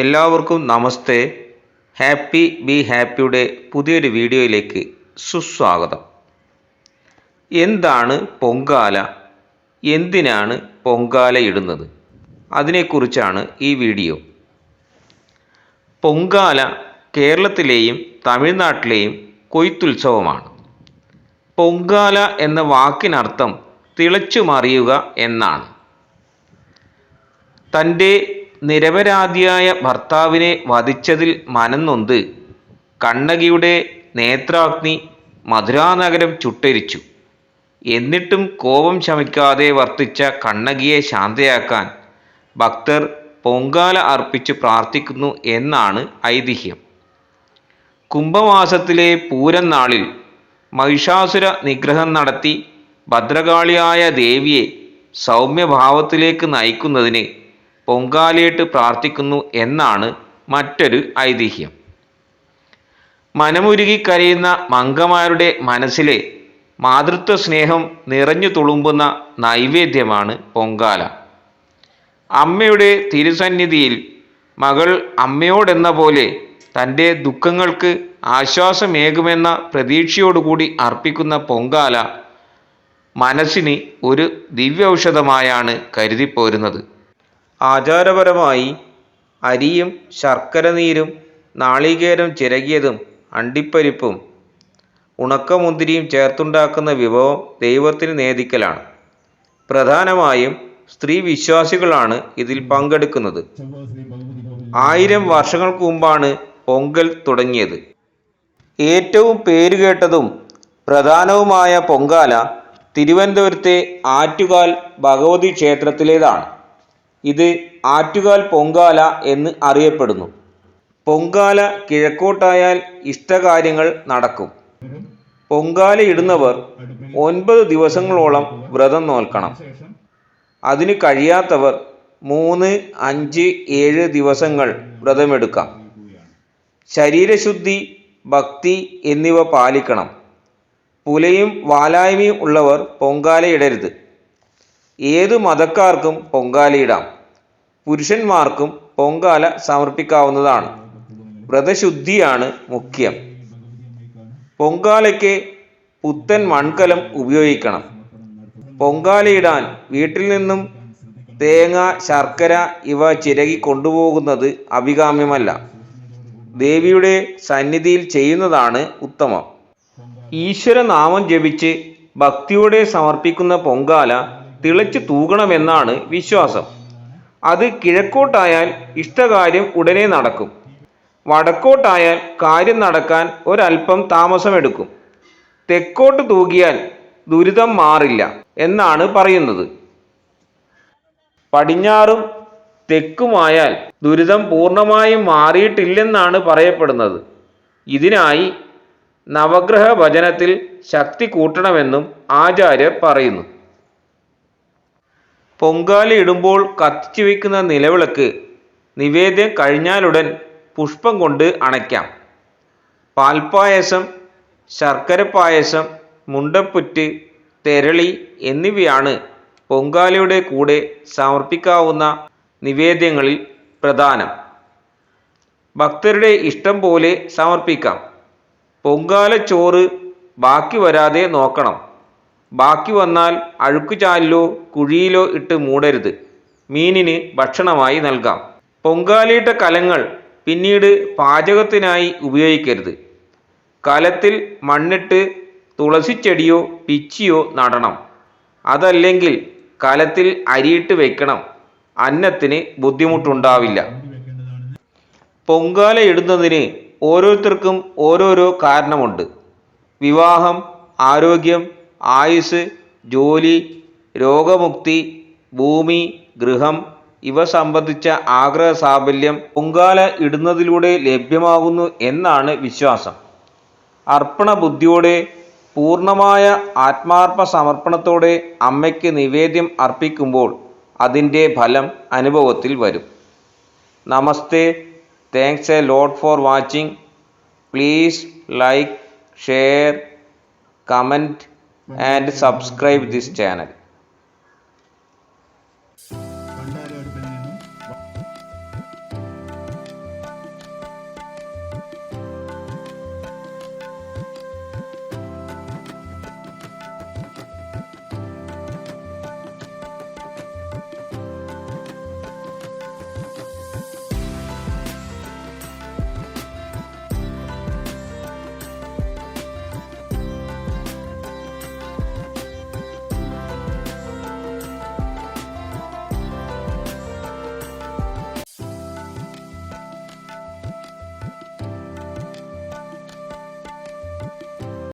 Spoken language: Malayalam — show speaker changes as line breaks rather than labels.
എല്ലാവർക്കും നമസ്തേ. ഹാപ്പി ബി ഹാപ്പിയുടെ പുതിയൊരു വീഡിയോയിലേക്ക് സുസ്വാഗതം. എന്താണ് പൊങ്കാല? എന്തിനാണ് പൊങ്കാല ഇടുന്നത്? അതിനെക്കുറിച്ചാണ് ഈ വീഡിയോ. പൊങ്കാല കേരളത്തിലെയും തമിഴ്നാട്ടിലെയും കൊയ്ത്തുത്സവമാണ്. പൊങ്കാല എന്ന വാക്കിനർത്ഥം തിളച്ചു മറിയുക എന്നാണ്. തന്റെ നിരപരാധിയായ ഭർത്താവിനെ വധിച്ചതിൽ മനന്നൊന്ത് കണ്ണകിയുടെ നേത്രാഗ്നി മധുരാനഗരം ചുട്ടരിച്ചു. എന്നിട്ടും കോപം ശമിക്കാതെ വർത്തിച്ച കണ്ണകിയെ ശാന്തയാക്കാൻ ഭക്തർ പൊങ്കാല അർപ്പിച്ച് പ്രാർത്ഥിക്കുന്നു എന്നാണ് ഐതിഹ്യം. കുംഭമാസത്തിലെ പൂരം നാളിൽ മഹിഷാസുര നിഗ്രഹം നടത്തി ഭദ്രകാളിയായ ദേവിയെ സൗമ്യഭാവത്തിലേക്ക് നയിക്കുന്നതിന് പൊങ്കാലയിട്ട് പ്രാർത്ഥിക്കുന്നു എന്നാണ് മറ്റൊരു ഐതിഹ്യം. മനമുരുകി കരയുന്ന മംഗമാരുടെ മനസ്സിലെ മാതൃത്വ സ്നേഹം നിറഞ്ഞു തുളുമ്പുന്ന നൈവേദ്യമാണ് പൊങ്കാല. അമ്മയുടെ തിരുസന്നിധിയിൽ മകൾ അമ്മയോടെന്ന പോലെ തന്റെ ദുഃഖങ്ങൾക്ക് ആശ്വാസമേകുമെന്ന പ്രതീക്ഷയോടുകൂടി അർപ്പിക്കുന്ന പൊങ്കാല മനസ്സിന് ഒരു ദിവ്യൌഷധമായാണ് കരുതിപ്പോരുന്നത്. ആചാരപരമായി അരിയും ശർക്കര നീരും നാളികേരം ചിരകിയതും അണ്ടിപ്പരിപ്പും ഉണക്കമുന്തിരിയും ചേർത്തുണ്ടാക്കുന്ന വിഭവം ദൈവത്തിന് നേദിക്കലാണ്. പ്രധാനമായും സ്ത്രീ വിശ്വാസികളാണ് ഇതിൽ പങ്കെടുക്കുന്നത്. ആയിരം വർഷങ്ങൾക്ക് മുമ്പാണ് പൊങ്കൽ തുടങ്ങിയത്. ഏറ്റവും പേരുകേട്ടതും പ്രധാനവുമായ പൊങ്കാല തിരുവനന്തപുരത്തെ ആറ്റുകാൽ ഭഗവതി ക്ഷേത്രത്തിലേതാണ്. ഇത് ആറ്റുകാൽ പൊങ്കാല എന്ന് അറിയപ്പെടുന്നു. പൊങ്കാല കിഴക്കോട്ടായാൽ ഇഷ്ടകാര്യങ്ങൾ നടക്കും. പൊങ്കാല ഇടുന്നവർ ഒൻപത് ദിവസങ്ങളോളം വ്രതം നോൽക്കണം. അതിന് കഴിയാത്തവർ മൂന്ന് അഞ്ച് ഏഴ് ദിവസങ്ങൾ വ്രതമെടുക്കാം. ശരീരശുദ്ധി ഭക്തി എന്നിവ പാലിക്കണം. പുലയും വാലായ്മയും ഉള്ളവർ പൊങ്കാലയിടരുത് ഏത് മതക്കാർക്കും പൊങ്കാലയിടാം പുരുഷന്മാർക്കും പൊങ്കാല സമർപ്പിക്കാവുന്നതാണ്. വ്രതശുദ്ധിയാണ് മുഖ്യം. പൊങ്കാലയ്ക്ക് പുത്തൻ മൺകലം ഉപയോഗിക്കണം. പൊങ്കാലയിടാൻ വീട്ടിൽ നിന്നും തേങ്ങ ശർക്കര ഇവ ചിരകി കൊണ്ടുപോകുന്നത് അഭികാമ്യമല്ല. ദേവിയുടെ സന്നിധിയിൽ ചെയ്യുന്നതാണ് ഉത്തമം. ഈശ്വരനാമം ജപിച്ച് ഭക്തിയോടെ സമർപ്പിക്കുന്ന പൊങ്കാല തിളച്ചു തൂകണമെന്നാണ് വിശ്വാസം. അത് കിഴക്കോട്ടായാൽ ഇഷ്ടകാര്യം ഉടനെ നടക്കും. വടക്കോട്ടായാൽ കാര്യം നടക്കാൻ ഒരല്പം താമസമെടുക്കും. തെക്കോട്ട് തൂകിയാൽ ദുരിതം മാറില്ല എന്നാണ് പറയുന്നത്. പടിഞ്ഞാറും തെക്കുമായാൽ ദുരിതം പൂർണമായും മാറിയിട്ടില്ലെന്നാണ് പറയപ്പെടുന്നത്. ഇതിനായി നവഗ്രഹ ഭജനത്തിൽ ശക്തി കൂട്ടണമെന്നും ആചാര്യർ പറയുന്നു. പൊങ്കാല ഇടുമ്പോൾ കത്തിച്ചു വയ്ക്കുന്ന നിലവിളക്ക് നിവേദ്യം കഴിഞ്ഞാലുടൻ പുഷ്പം കൊണ്ട് അണയ്ക്കാം. പാൽപ്പായസം ശർക്കര പായസം മുണ്ടപ്പുറ്റ് തെരളി എന്നിവയാണ് പൊങ്കാലയുടെ കൂടെ സമർപ്പിക്കാവുന്ന നിവേദ്യങ്ങളിൽ പ്രധാനം. ഭക്തരുടെ ഇഷ്ടം പോലെ സമർപ്പിക്കാം. പൊങ്കാല ചോറ് ബാക്കി വരാതെ നോക്കണം. ബാക്കി വന്നാൽ അഴുക്കുചാലിലോ കുഴിയിലോ ഇട്ട് മൂടരുത്. മീനിന് ഭക്ഷണമായി നൽകാം. പൊങ്കാലയിട്ട കലങ്ങൾ പിന്നീട് പാചകത്തിനായി ഉപയോഗിക്കരുത്. കലത്തിൽ മണ്ണിട്ട് തുളസിച്ചെടിയോ പിച്ചിയോ നടണം. അതല്ലെങ്കിൽ കലത്തിൽ അരിയിട്ട് വെക്കണം. അന്നത്തിന് ബുദ്ധിമുട്ടുണ്ടാവില്ല. പൊങ്കാല ഇടുന്നതിന് ഓരോരുത്തർക്കും ഓരോരോ കാരണമുണ്ട്. വിവാഹം ആരോഗ്യം ആയുസ് ജോലി രോഗമുക്തി ഭൂമി ഗൃഹം ഇവ സംബന്ധിച്ച ആഗ്രഹ സാഫല്യം പൊങ്കാല ഇടുന്നതിലൂടെ ലഭ്യമാകുന്നു എന്നാണ് വിശ്വാസം. അർപ്പണ ബുദ്ധിയോടെ പൂർണമായ ആത്മാർപ്പ സമർപ്പണത്തോടെ അമ്മയ്ക്ക് നിവേദ്യം അർപ്പിക്കുമ്പോൾ അതിന്റെ ഫലം അനുഭവത്തിൽ വരും. നമസ്തേ. Thanks a lot for watching. Please like share comment and subscribe this channel.